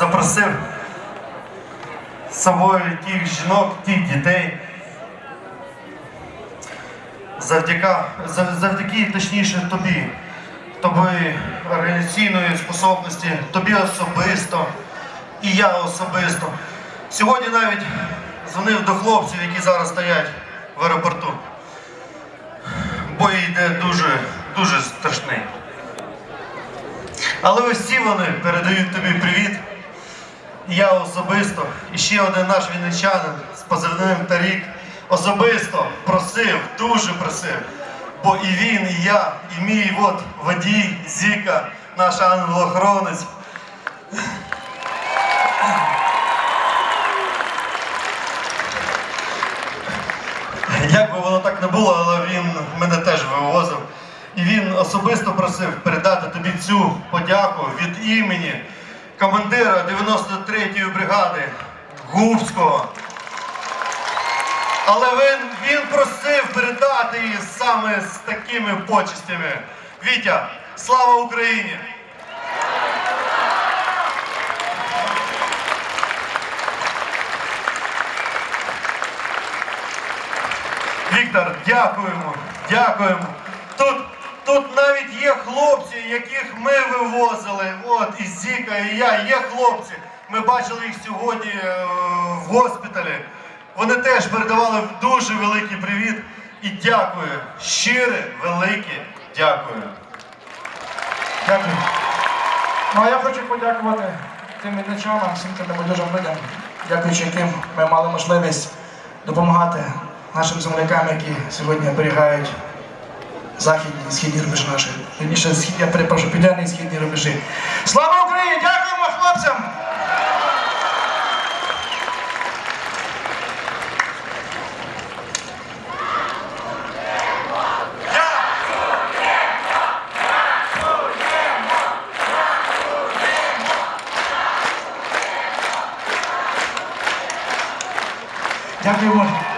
запросив з собою тих жінок, тих дітей. Завдяки, завдяки точніше тобі, тобі організаційної способності, тобі особисто і я особисто. Сьогодні навіть дзвонив до хлопців, які зараз стоять в аеропорту. Бой йде дуже, дуже страшний. Але ось ці вони передають тобі привіт. Я особисто, і ще один наш вінничанин з позивним Тарік особисто просив, дуже просив. Бо і він, і я, і мій от водій, Зіка, наш ангел-охоронець. Як би воно так не було, але він мене теж вивозив. І він особисто просив передати тобі цю подяку від імені командира 93-ї бригади Губського. Але він, він просив передати її саме з такими почестями. Вітя, слава Україні! Віктор, дякуємо, дякуємо. Тут, хлопці, яких ми вивозили. От і Зіка, і я. Є хлопці. Ми бачили їх сьогодні е, в госпіталі. Вони теж передавали дуже великий привіт і дякую. Щире, велике дякую. Дякую. Ну а я хочу подякувати тим відничанам, всім тим небайдужим людям, дякуючи яким ми мали можливість допомагати нашим землякам, які сьогодні оберігають західні і східні рубежі наші. Схід, я перепрошую, південні і східні рубежі. Слава Україні! Дякуємо хлопцям! Дякуємо.